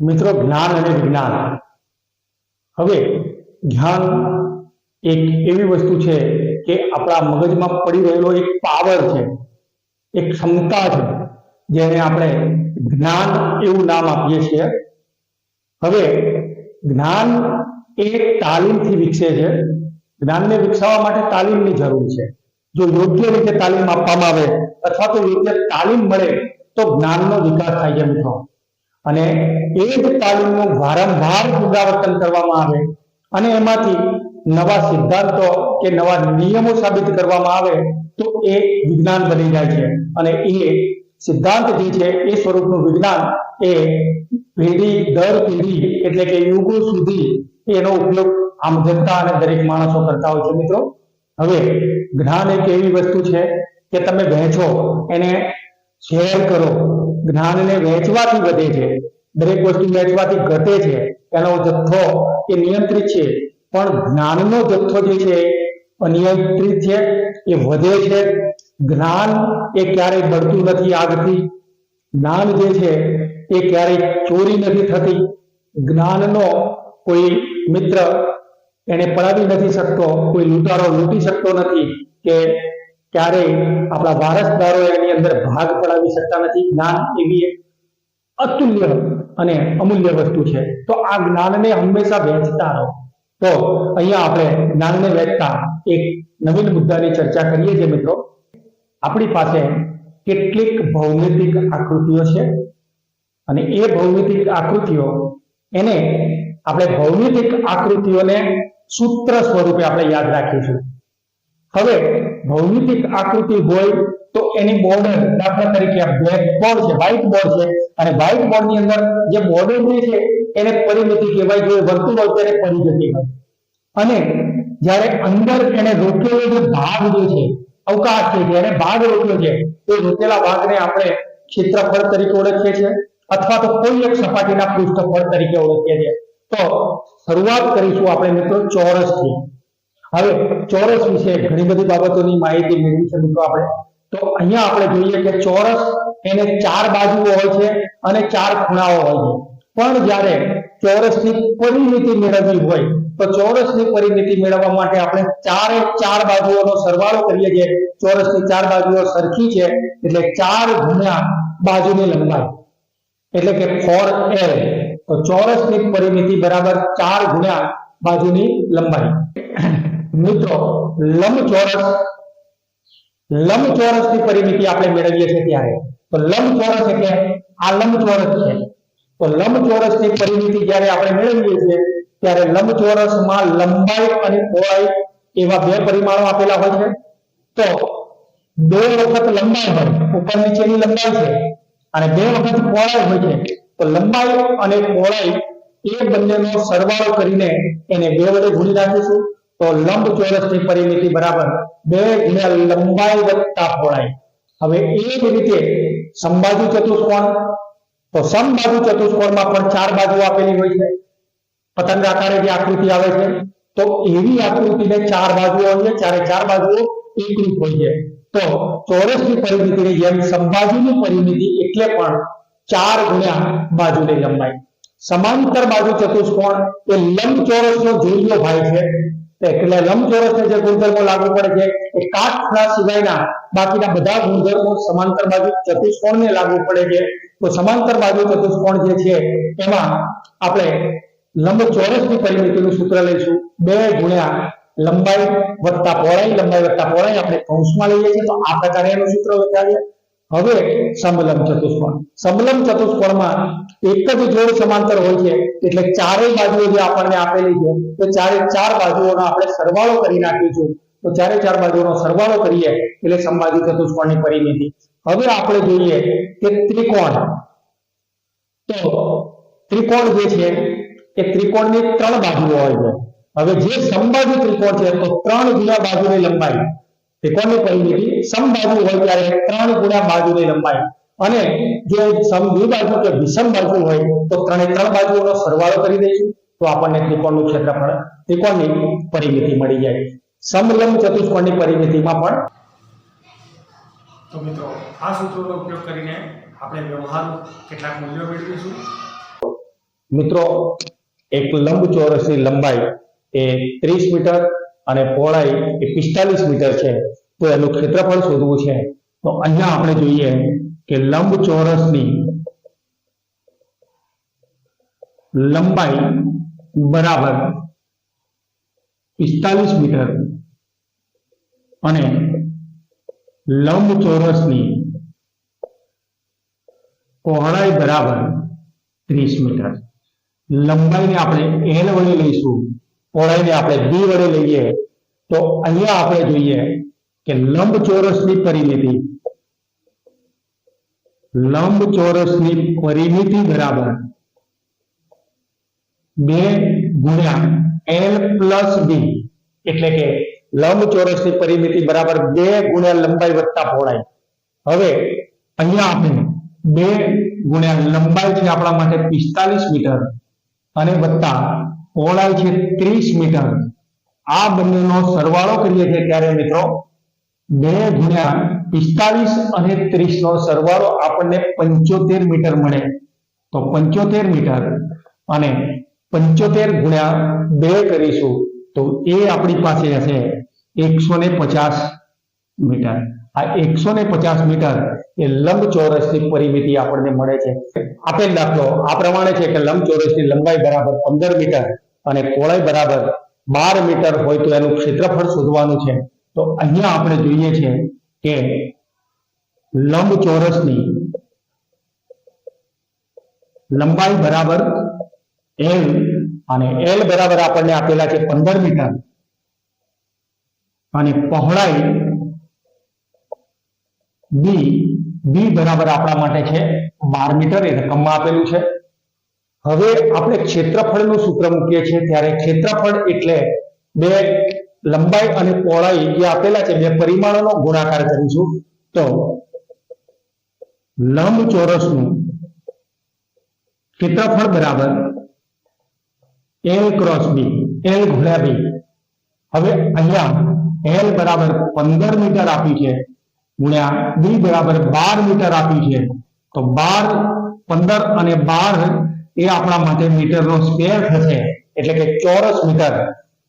મિત્રો, જ્ઞાન અને વિજ્ઞાન. હવે, જ્ઞાન એક એવી વસ્તુ છે કે આપણા મગજમાં પડી રહેલો એક પાવર છે, એક ક્ષમતા છે, જેને આપણે જ્ઞાન એવું નામ આપીએ છીએ. હવે, જ્ઞાન એ તાલીમથી વિકસે છે. જ્ઞાનને વિકસાવવા માટે તાલીમની જરૂર છે. જો યોગ્ય રીતે તાલીમ આપવામાં આવે અથવા તો યોગ્ય તાલીમ મળે, તો જ્ઞાનનો વિકાસ થાય છે, મિત્રો. અને એ જ તાલીમનું વારંવાર પુનરાવર્તન કરવામાં આવે અને એમાંથી નવા સિદ્ધાંતો કે નવા નિયમો સાબિત કરવામાં આવે તો એ વિજ્ઞાન બની જાય છે. અને એ સિદ્ધાંત જે છે, એ સ્વરૂપનું વિજ્ઞાન એ પેઢી દર પેઢી એટલે કે યુગો સુધી એનો ઉપયોગ આમ જનતા અને દરેક માણસો કરતા હોય છે મિત્રો. હવે જ્ઞાન એક એવી વસ્તુ છે કે તમે વહેંચો, એને શેર કરો. જ્ઞાનને વહેંચવાથી વધે છે. દરેક વસ્તુ વહેંચવાથી ઘટે છે. એનો જથ્થો એ નિયંત્રિત છે. પણ જ્ઞાનનો જથ્થો જે છે, અનિયંત્રિત છે, એ વધે છે. જ્ઞાન એ ક્યારેય બળતું નથી આગથી. જ્ઞાન જે છે, એ ક્યારેય ચોરી નથી થતી. જ્ઞાનનો કોઈ મિત્ર એને પડાવી નથી શકતો, કોઈ લૂંટારો લૂંટી શકતો નથી કે ક્યારેય આપણા વારસદારો એની અંદર ભાગ પડાવી શકતા નથી. જ્ઞાન એવી અતુલ્ય અને અમૂલ્ય વસ્તુ છે. તો આ જ્ઞાનને હંમેશા વહેંચતા રહો. તો અહીંયા આપણે જ્ઞાનને વહેંચતા એક નવીન મુદ્દાની ચર્ચા કરીએ છીએ મિત્રો. આપણી પાસે કેટલીક ભૌમિતિક આકૃતિઓ છે અને એ ભૌમિતિક આકૃતિઓ એને આપણે ભૌમિતિક આકૃતિઓને સૂત્ર સ્વરૂપે આપણે યાદ રાખીશું. હવે ભૌમિતિક આકૃતિ હોય તો એની બોર્ડર દાખલા તરીકે બ્લેક બોર્ડ છે વ્હાઇટ બોર્ડ છે. અને વ્હાઇટ બોર્ડની અંદર જે બોર્ડર જે છે, એને પરિમિતિ કહેવાય. જે વર્તુળ હોય તેને પરિમિતિ કહેવાય. અને જ્યારે અંદર એને રોકેલો જે ભાગ જે છે, અવકાશ છે, જેને ભાગ રોક્યો છે, એ રોકેલા ભાગને આપણે ક્ષેત્રફળ તરીકે ઓળખીએ છીએ. અથવા તો કોઈ એક સપાટીના પૃષ્ઠફળ તરીકે ઓળખીએ છીએ. તો શરૂઆત કરીશું આપણે મિત્રો ચોરસથી. હવે ચોરસ વિશે ઘણી બધી બાબતોની માહિતી મેળવી છે મિત્રો આપણે. તો અહીંયા આપણે જોઈએ કે ચોરસ એને ચાર બાજુઓ હોય છે અને ચાર ખૂણાઓ હોય છે. પણ જ્યારે ચોરસની પરિમિતિ મેળવવી હોય, તો ચોરસની પરિમિતિ મેળવવા માટે આપણે ચારે ચાર બાજુઓનો સરવાળો કરીએ છીએ. ચોરસની ચાર બાજુઓ સરખી છે, એટલે ચાર ગુણ્યા બાજુની લંબાઈ. એટલે કે ફોર એલ. તો ચોરસની પરિમિતિ બરાબર ચાર ગુણ્યા બાજુની લંબાઈ. મિત્રો, લંબચોરસ, લંબચોરસની પરિમિતિ આપણે મેળવીએ છીએ ત્યારે. તો લંબચોરસ એટલે આ લંબચોરસ છે. તો લંબચોરસની પરિમિતિ જ્યારે આપણે મેળવીએ છીએ, ત્યારે લંબચોરસમાં લંબાઈ અને પહોળાઈ એવા બે પરિમાણો આપેલા હોય છે. તો બે વખત લંબાઈ હોય, ઉપર નીચેની લંબાઈ છે અને બે વખત પહોળાઈ હોય છે. તો લંબાઈ અને પહોળાઈ એ બંનેનો સરવાળો કરીને એને બે વડે ગુણી નાખીશું. તો લંબ ચોરસની પરિમિતિ બરાબર બે ગુણ્યા લંબાઈ વત્તા પહોળાઈ. હવે એ જ રીતે સંબાજુ ચતુષ્કોણ, તો સમબાજુ ચતુષ્કોણમાં પણ ચાર બાજુ આપેલી હોય છે. પતંગ આકારે જે આકૃતિ આવે છે, તો એવી આકૃતિને ચાર બાજુઓ હોય છે ચારે ચાર બાજુઓ એકરૂપ હોય છે. તો ચોરસની પરિમિતિની જેમ સમબાજુની પરિમિતિ એટલે પણ ચાર ગુણ્યા બાજુની લંબાઈ. સમાંતર બાજુ ચતુષ્કોણ એ લંબ ચોરસનો જોડિયો ભાઈ છે. એટલે લંબચોરસને જે ગુણધર્મો લાગુ પડે છે, એ કાટખૂણા સિવાયના બાકીના બધા ગુણધર્મો સમાંતર બાજુ ચતુષ્કોણને લાગુ પડે છે. તો સમાંતર બાજુ ચતુષ્કોણ જે છે, એમાં આપણે લંબચોરસની પરિમિતિનું સૂત્ર લઈશું. બે ગુણ્યા લંબાઈ વત્તા પહોળાઈ, લંબાઈ વત્તા પહોળાઈ આપણે કૌંસમાં લઈએ છીએ. તો આ પ્રકારે એનું સૂત્ર બતાવીએ. હવે સમલમ ચતુષ્કોણ. સમલમ ચતુષ્કોણમાં એક જ જોડ સમાંતર હોય છે, એટલે ચારેય બાજુઓ જે આપણને આપેલી છે, તો ચારે ચાર બાજુઓનો આપણે સરવાળો કરી નાખીશું તો ચારે ચાર બાજુઓનો સરવાળો કરીએ, એટલે સમબાજુ ચતુષ્કોણની પરિમિતિ. હવે આપણે જોઈએ કે ત્રિકોણ. તો ત્રિકોણ જે છે, એ ત્રિકોણની ત્રણ બાજુઓ હોય છે. હવે જે સમબાજુ ત્રિકોણ છે, તો ત્રણ જુદા બાજુની લંબાઈ. ત્રિકોણની પરિમિતિ સમબાજુ હોય ત્યારે ત્રણ ગુણ્યા બાજુની લંબાઈ. અને જો સમ બાજુ કે વિષમ બાજુ હોય તો ત્રણે ત્રણ બાજુઓનો સરવાળો કરી દઈશું. તો આપણને ત્રિકોણનું ક્ષેત્રફળ ત્રિકોણની પરિમિતિ મળી જાય. સમલંબ ચતુષ્કોણની પરિમિતિમાં પણ તો મિત્રો આ સૂત્રોનો ઉપયોગ કરીને આપણે વ્યવહારનું કેટલાક મૂલ્યો મેળવીશું. મિત્રો એક લંબચોરસની લંબાઈ એ ત્રીસ મીટર અને પહોળાઈ એ પિસ્તાલીસ મીટર છે, તો એનું ક્ષેત્રફળ શોધવું છે. તો અહીંયા આપણે જોઈએ કે લંબચોરસની લંબાઈ બરાબર પિસ્તાલીસ મીટર અને લંબચોરસની પહોળાઈ બરાબર ત્રીસ મીટર. લંબાઈને આપણે એલ વડે લઈશું. પહોળાઈને આપણે બી વડે લઈએ, તો અહીંયા આપણે જોઈએ કે લંબચોરસની પરિમિતિ. લંબચોરસની પરિમિતિ બરાબર બે ગુણ્યા એલ પ્લસ બી એટલે કે લંબચોરસની પરિમિતિ બરાબર બે ગુણ્યા લંબાઈ વત્તા પહોળાઈ. હવે અહીંયા આપણે બે ગુણ્યા લંબાઈ છે આપણા માટે પિસ્તાલીસ મીટર અને વત્તા પહોળાઈ છે ત્રીસ મીટર. આ બંનેનો સરવાળો કરીએ છીએ ત્યારે મિત્રો બે ગુણ્યા પિસ્તાલીસ અને ત્રીસ નો સરવાળો આપણને પંચોતેર મીટર મળે. તો પંચોતેર મીટર અને પંચોતેર ગુણ્યા બે કરીશું તો એ આપણી પાસે હશે એકસો ને પચાસ મીટર. આ એકસો ને પચાસ મીટર એ લંબચોરસની પરિમિતિ આપણને મળે છે. આપેલ દાખલો આ પ્રમાણે છે કે લંબચોરસની લંબાઈ બરાબર પંદર મીટર. અને પહોળાઈ બરાબર બાર મીટર હોય તો એનું ક્ષેત્રફળ શોધવાનું છે. તો અહીંયા આપણે જોઈએ છે કે લંબચોરસની લંબાઈ બરાબર એલ અને એલ બરાબર આપણને આપેલા છે પંદર મીટર. અને પહોળાઈ બી બી બરાબર આપણા માટે છે બાર મીટર. એ રકમમાં આપેલું છે. હવે આપણે ક્ષેત્રફળનું સૂત્ર મૂકીએ છીએ. ત્યારે ક્ષેત્રફળ એટલે બે લંબાઈ અને પહોળાઈ જે આપેલા છે. બે પરિમાણોનો ગુણાકાર કરીશું. તો લંબ ચોરસનું ક્ષેત્રફળ બરાબર એલ ક્રોસ બી એલ ગુણ્યા બી હવે અહીંયા એલ બરાબર પંદર મીટર આપી છે ગુણ્યા બી બરાબર બાર મીટર આપી છે. તો બાર પંદર અને બાર એ આપણા માટે મીટરનો સ્ક્વેર થશે. એટલે કે ચોરસ મીટર.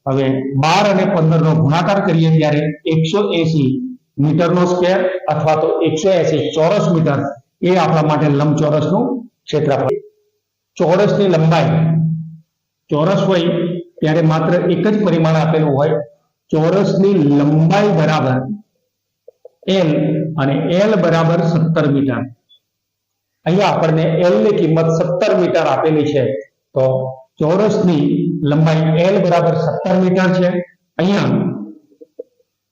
હવે બાર અને પંદર નો ગુણાકાર કરીએ ત્યારે એકસો એસી મીટરનો સ્ક્વેર અથવા તો એકસો એસી ચોરસ મીટર એ આપણા માટે લંબચોરસનું ક્ષેત્રફળ. ચોરસની લંબાઈ ચોરસ હોય ત્યારે માત્ર એક જ પરિમાણ આપેલું હોય. ચોરસની લંબાઈ બરાબર એલ અને એલ બરાબર સત્તર મીટર. અહીંયા આપણને એલની કિંમત સત્તર મીટર આપેલી છે. તો ચોરસની લંબાઈ એલ બરાબર સત્તર મીટર છે. અહીંયા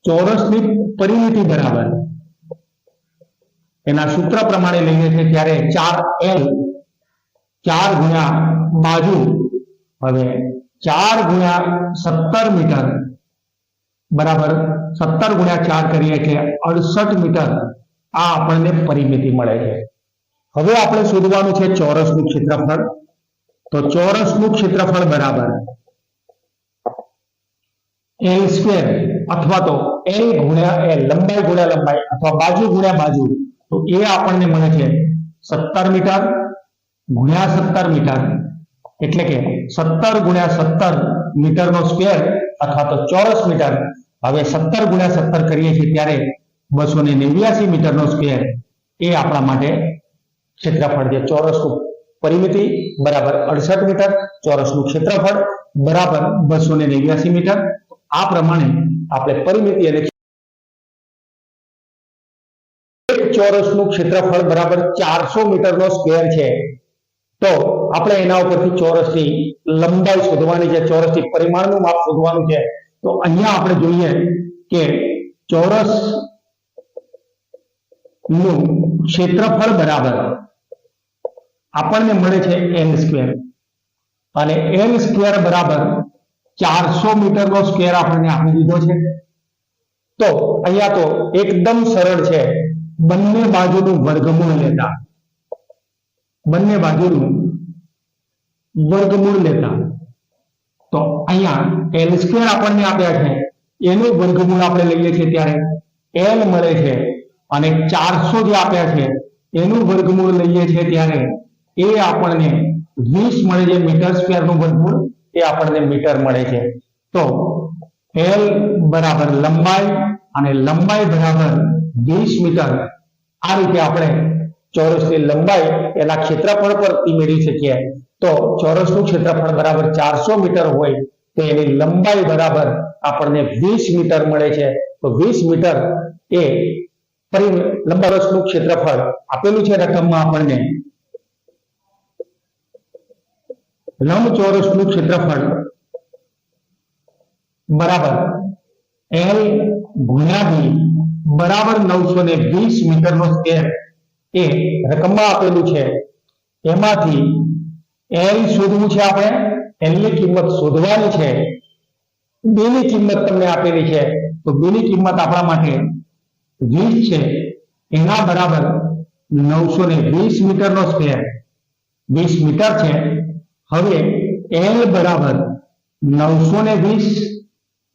ચોરસની પરિમિતિ બરાબર. એના સૂત્ર પ્રમાણે લઈએ છીએ ત્યારે ચાર એલ ચાર ગુણ્યા બાજુ, હવે ચાર ગુણ્યા સત્તર મીટર, બરાબર સત્તર ગુણ્યા ચાર કરીએ એટલે અડસઠ મીટર, આ આપણને પરિમિતિ મળે છે. હવે આપણે શોધવાનું છે ચોરસનું ક્ષેત્રફળ. તો ચોરસનું ક્ષેત્રફળ બરાબર એલ સ્ક્વેર અથવા તો એલ ગુણ્યા એલ લંબાઈ ગુણ્યા લંબાઈ અથવા બાજુ ગુણ્યા બાજુ. તો એ આપણને મળે છે સત્તર મીટર ગુણ્યા સત્તર મીટર. એટલે કે સત્તર ગુણ્યા સત્તર મીટરનો સ્ક્વેર અથવા તો ચોરસ મીટર. હવે સત્તર ગુણ્યા સત્તર કરીએ છીએ ત્યારે બસો ને નેવ્યાસી મીટરનો સ્ક્વેર એ આપણા માટે ક્ષેત્રફળ છે ચોરસનું પરિમિતિ બરાબર અડસઠ મીટર, ચોરસનું ક્ષેત્રફળ બરાબર બસો ને મીટર. આ પ્રમાણે આપણે પરિમિતિ અને એક ચોરસનું ક્ષેત્રફળ બરાબર ચારસો મીટરનો સ્ક્વેર છે. તો આપણે એના ઉપરથી ચોરસની લંબાઈ શોધવાની છે, ચોરસની પરિમાણનું માપ શોધવાનું છે. તો અહીંયા આપણે જોઈએ કે ચોરસ નું ક્ષેત્રફળ બરાબર આપણને મળે છે એન સ્ક્વેર અને એન સ્ક્વેર બરાબર ચારસો મીટરનો સ્ક્વેર આપણને આપી દીધો છે. તો અહીંયા તો એકદમ સરળ છે. બંને બાજુનું વર્ગમૂળ લેતા. બંને બાજુનું વર્ગમૂળ લેતા. તો અહીંયા એલ સ્ક્વેર આપણને આપ્યા છે. એનું વર્ગમૂળ આપણે લઈએ છીએ ત્યારે એલ મળે છે અને ચારસો જે આપ્યા છે, એનું વર્ગમૂળ લઈએ છીએ ત્યારે એ આપણને વીસ મળે છે મીટર સ્ક્વેરનું વર્ગમૂળ, એ આપણને મીટર મળે છે. તો એલ બરાબર લંબાઈ અને લંબાઈ બરાબર વીસ મીટર, આ રીતે આપણે ચોરસની લંબાઈ એના ક્ષેત્રફળ પરથી મેળવી શકીએ. તો ચોરસનું ક્ષેત્રફળ બરાબર ચારસો મીટર હોય, તો એની લંબાઈ બરાબર આપણને વીસ મીટર મળે છે. તો વીસ મીટર એ પરિ લંબારસનું ક્ષેત્રફળ આપેલું છે રકમમાં આપણને. લંબચોરસનું ક્ષેત્રફળ. બરાબર. એલ ગુણ્યા બી બરાબર નવસો ને વીસ મીટર નો સ્કેર એ રકમમાં આપેલું છે. એમાંથી એલ શોધવું છે આપણે. એલની કિંમત શોધવાની છે. બેની કિંમત તમને આપેલી છે. તો બેની કિંમત આપણા માટે વીસ છે. એના બરાબર નવસો ને વીસ મીટર નો સ્ક્વેર. વીસ મીટર છે. હવે એલ બરાબર નવસો ને વીસ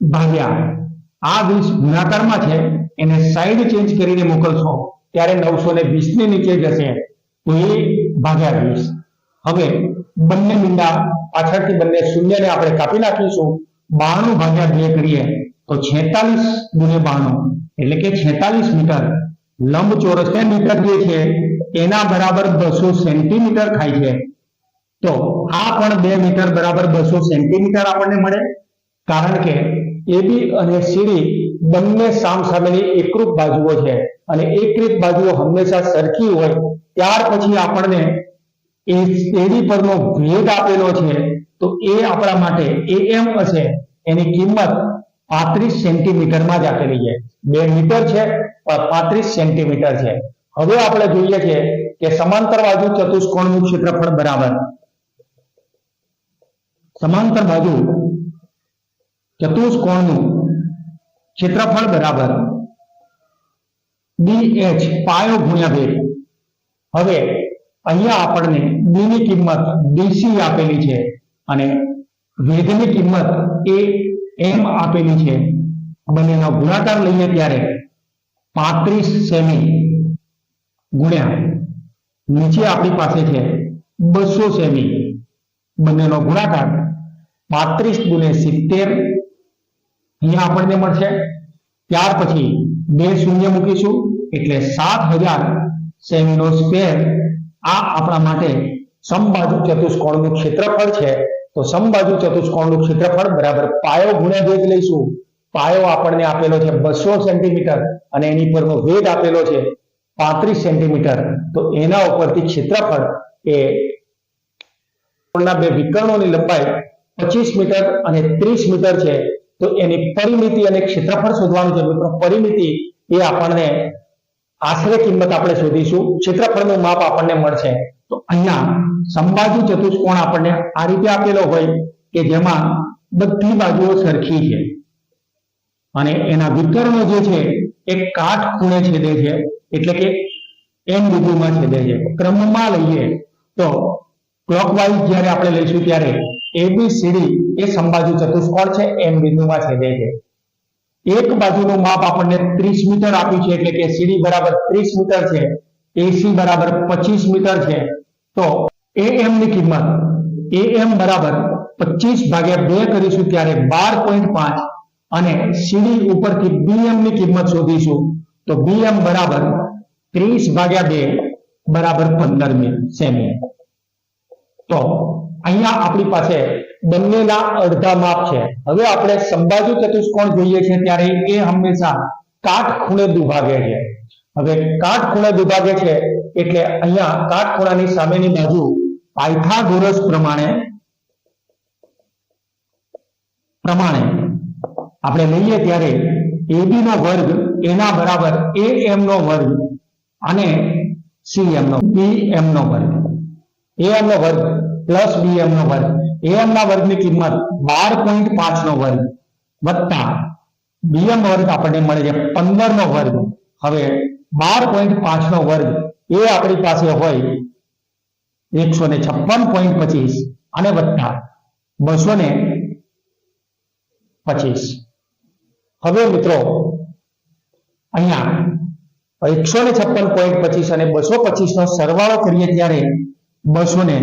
ભાગ્યા આ વીસ ગુણાકારમાં છે. એને સાઈડ ચેન્જ કરીને મોકલશો. ત્યારે નવસો ને વીસની નીચે જશે. તો એ ભાગ્યા વીસ. હવે બંને મીંડા પાછળથી બંને શૂન્યને આપણે કાપી નાખીશું. બાણું ભાગ્યા બે કરીએ તો છેતાલીસ ગુણે બાણું. એટલે કે છેતાલીસ મીટર લંબચોરસ ને મીટર જે છે, એના બરાબર બસો સેન્ટીમીટર થાય છે. તો આ પણ બે મીટર બરાબર બસો સેન્ટીમીટર આપણને મળે. કારણ કે એબી અને સીડી બંને સામ સામેની એકરૂપ બાજુઓ છે. અને એકરૂપ બાજુઓ હંમેશા સરખી હોય, ત્યાર પછી આપણને એ એડી પરનો ભેદ આપેલો છે. તો એ આપણા માટે એમ હશે. એની કિંમત પાંત્રીસ સેન્ટીમીટરમાં જ આપેલી છે. બે મીટર છે પાંત્રીસ સેન્ટીમીટર છે. હવે આપણે જોઈએ છે કે સમાંતર બાજુ ચતુષ્કોણનું ક્ષેત્રફળ બરાબર. સમાંતર બાજુ ચતુષ્કોણનું ક્ષેત્રફળ બરાબર. બી એચ પાયો ગુણ્યા બે હવે અહીંયા આપણને બી ની કિંમત ડીસી આપેલી છે અને વેધની કિંમત એ એમ આપેલી છે. બંનેનો ગુણાકાર લઈએ ત્યારે પાંત્રીસ સેમી ગુણ્યા નીચે આપણી પાસે છે બસો સેમી. બંનેનો ગુણાકાર પાંત્રીસ ગુણે સિત્તેર. અહીંયા આપણને મળશે. ત્યાર પછી બે શૂન્ય મૂકીશું એટલે સાત હજાર સેમીનો સ્ક્વેર આ આપણા માટે સમબાજુ ચતુષ્કોણનું ક્ષેત્રફળ છે. તો સમબાજુ ચતુષ્કોણનું ક્ષેત્રફળ બરાબર પાયો ગુણ્યા વેગ લઈશું. પાયો આપણને આપેલો છે બસો સેન્ટીમીટર અને એની પરનો વેગ આપેલો છે પાંત્રીસ સેન્ટીમીટર. તો એના ઉપરથી ક્ષેત્રફળ એ બે વિકર્ણોની લંબાઈ પચીસ મીટર અને ત્રીસ મીટર છે. તો એની પરિમિતિ અને ક્ષેત્રફળ શોધવાનું છે મિત્રો. પરિમિતિ એ આપણને આશરે કિંમત આપણે શોધીશું. ક્ષેત્રફળનું માપ આપણને મળશે. તો અહીંયા સંબાજુ ચતુષ્કોણ આપણને આ રીતે આપેલો હોય કે જેમાં બધી બાજુઓ સરખી છે. અને એના વિકર્ણો જે છે, એ કાટ ખૂણે છેદે છે, એટલે કે એમ બિંદુમાં છેદે છે. ક્રમમાં લઈએ તો ક્લોકવાઇઝ જ્યારે આપણે લઈશું ત્યારે એબીસીડી એ સંબાજુ ચતુષ્કોણ છે એમ બિંદુમાં છેદે છે. એક બાજુનું માપ આપણને 30 મીટર આપ્યું છે, એટલે કે સીડી બરાબર 30 મીટર છે એસી બરાબર 25 મીટર છે તો એમ ની કિંમત એમ બરાબર 25 ભાગ્યા બે કરીશું ત્યારે 12.5 અને સીડી ઉપરથી બીએમની કિંમત શોધીશું. તો બીએમ બરાબર 30 ભાગ્યા બે બરાબર 15 સેમી. તો અહીંયા આપણી પાસે બંનેના અડધા માપ છે. હવે આપણે સંબાજુ ચતુષ્કોણ જોઈએ છે ત્યારે એ હંમેશા કાટખૂણે દુભાગે છે. હવે કાટખૂણે દુભાગે છે એટલે અહીંયા કાટખૂણાની સામેની બાજુ પાયથાગોરસ પ્રમાણે પ્રમાણે આપણે લઈએ ત્યારે એબી નો વર્ગ એના બરાબર, એ એમ નો વર્ગ અને સી એમ નો, બી એમ નો વર્ગ. એ એમ નો વર્ગ પ્લસ બી એમ નો વર્ગ. એ એમ ના વર્ગની કિંમત બાર પોઈન્ટ પાંચ નો વર્ગ વત્તા બી એમ વર્ગ આપણને મળે છે પંદર નો વર્ગ. હવે બાર પોઈન્ટ પાંચ નો વર્ગ. એ આપણી પાસે હોય એકસો ને છપ્પન પોઈન્ટ પચીસ અને વત્તા બસો ને પચીસ. હવે મિત્રો, અહીંયા એકસો ને છપ્પન પોઈન્ટ પચીસ અને બસો પચીસ નો સરવાળો કરીએ ત્યારે બસો ને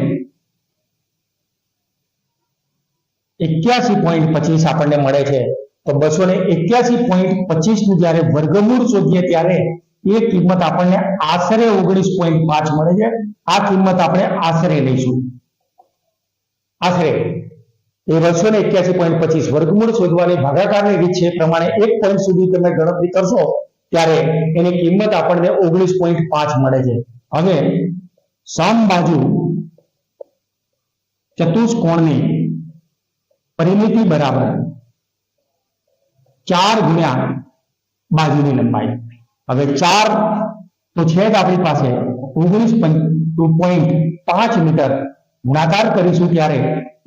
એક્યાસી પોઈન્ટ પચીસ આપણને મળે છે. તો બસો ને એક્યાસી પોઈન્ટ પચીસનું જયારે વર્ગમૂળ શોધીએ ત્યારે એ કિંમત આપણને આશરે ઓગણીસ પોઈન્ટ પાંચ મળે છે. આ કિંમત આપણે આશરે લઈશું. આશરે. એ બસો ને એક્યાસી પોઈન્ટ પચીસ વર્ગમૂળ શોધવાની ભાગાકારની રીત છે. પ્રમાણે એક પોઈન્ટ સુધી તમે ગણતરી કરશો, ત્યારે એની કિંમત આપણને ઓગણીસ પોઈન્ટ પાંચ મળે છે. હવે સમ બાજુ ચતુષ્કોણની પરિમિતિ બરાબર ચાર ગુણ્યા બાજુની લંબાઈ. હવે ચાર તો છે જ આપણી પાસે. ઓગણીસ પોઈન્ટ પાંચ મીટર ગુણાકાર કરીશું ત્યારે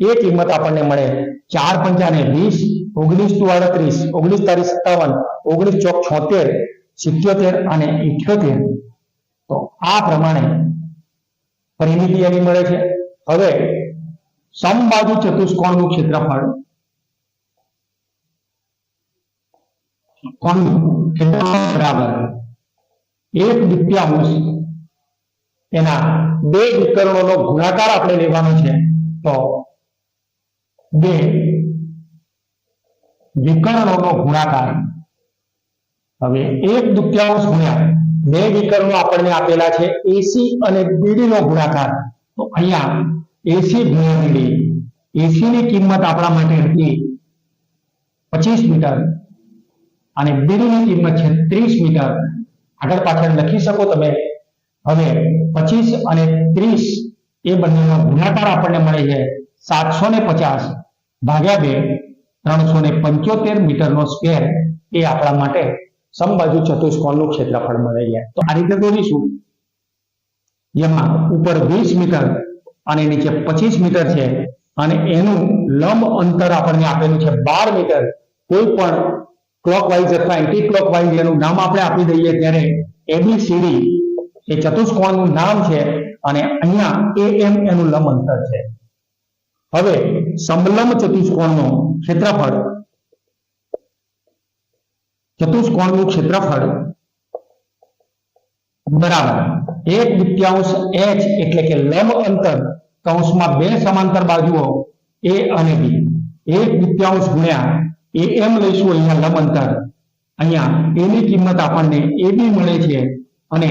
એ કિંમત આપણને મળે ચાર પંચાને વીસ, ઓગણીસ ટુ અડત્રીસ ઓગણીસ તારીખ સત્તાવન, ઓગણીસ ચોક છોતેર, સિત્યોતેર અને ઇઠ્યોતેર. તો આ પ્રમાણે પરિમિતિ એની મળે છે. હવે સમબાજુ ચતુષ્કોણનું ક્ષેત્રફળ કોણનું ક્ષેત્રફળ બરાબર. એક દ્વિતીયાંશ એના બે વિકર્ણોનો ગુણાકાર આપણે લેવાનો છે. તો બે વિકર્ણોનો ગુણાકાર. હવે એક દુત્યાંશ ગુણ્યા બે વિકર્ણો આપણને આપેલા છે. એસી અને બીડી નો ગુણાકાર. તો અહીંયા એસી ગુણ્યા બીડી. એસી ની કિંમત આપણા માટે હતી પચીસ મીટર. અને બીડી કિંમત છે ત્રીસ મીટર. આગળ પાછળ લખી શકો તમે. હવે પચીસ અને ત્રીસ એ બંનેનો ગુણાકાર આપણને મળે છે સાતસો ને પચાસ ભાગ્યા બે ત્રણસો ને પંચોતેર મીટરનો સ્ક્વેર એ આપણા માટે સમબાજુ ચતુષ્કોણનું ક્ષેત્રફળ મળે છે. તો આ રીતે દોરીશું. જેમાં ઉપર વીસ મીટર અને નીચે પચીસ મીટર છે અને એનું લંબ અંતર આપણને આપેલું છે બાર મીટર. કોઈ પણ ક્લોકવાઇઝ અથવા એન્ટી ક્લોકવાઇઝ એનું નામ આપણે આપી દઈએ ત્યારે એબીસીડી એ ચતુષ્કોણનું નામ છે અને અહીંયા એમ એનું લંબ અંતર છે. હવે સમલંબ ચતુષ્કોણનું ક્ષેત્રફળ. ચતુષ્કોણનું ક્ષેત્રફળ બરાબર. એક દ્વિત્યાંશ એચ એટલે કે લેમ અંતર કૌંસમાં બે સમાંતર બાજુઓ એ અને બી એક દ્વિત્યાંશ ગુણ્યા એ એમ લઈશું અહીંયા લંબ અંતર અહીંયા એની કિંમત આપણને એ બી મળે છે અને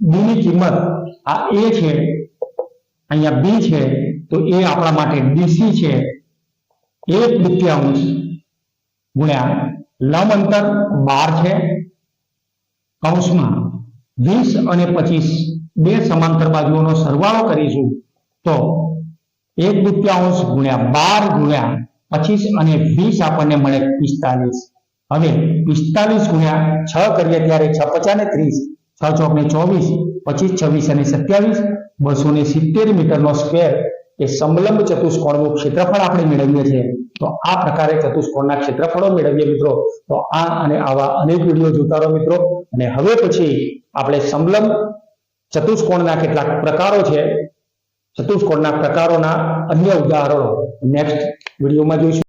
બી ની કિંમત આ એ છે, અહીંયા બી છે, તો એ આપણા માટે ડીસી છે. એક દ્વિતીયાંશ ગુણ્યા લંબ અંતર બાર છે. કૌંસમાં વીસ અને પચીસ બે સમાંતર બાજુઓનો સરવાળો કરીશું તો એક દ્વિતીયાંશ ગુણ્યા બાર ગુણ્યા પચીસ અને વીસ આપણને મળે પિસ્તાલીસ. હવે પિસ્તાલીસ ગુણ્યા છ કરીએ ત્યારે છ પચાસ ને ત્રીસ. છ ચોક ને ચોવીસ, પચીસ, છવ્વીસ અને સત્યાવીસ. બસો ને સિત્તેર મીટરનો સ્ક્વેર એ સમલંબ ચતુષ્કોણનું ક્ષેત્રફળ આપણે મેળવીએ છીએ. તો આ પ્રકારે ચતુષ્કોણના ક્ષેત્રફળો મેળવીએ મિત્રો. તો આ અને આવા અનેક વીડિયો જોતા રહો મિત્રો. અને હવે પછી આપણે સમલંબ ચતુષ્કોણના કેટલાક પ્રકારો છે. ચતુષ્કોણના પ્રકારોના અન્ય ઉદાહરણો. નેક્સ્ટ વિડીયોમાં જોઈશું.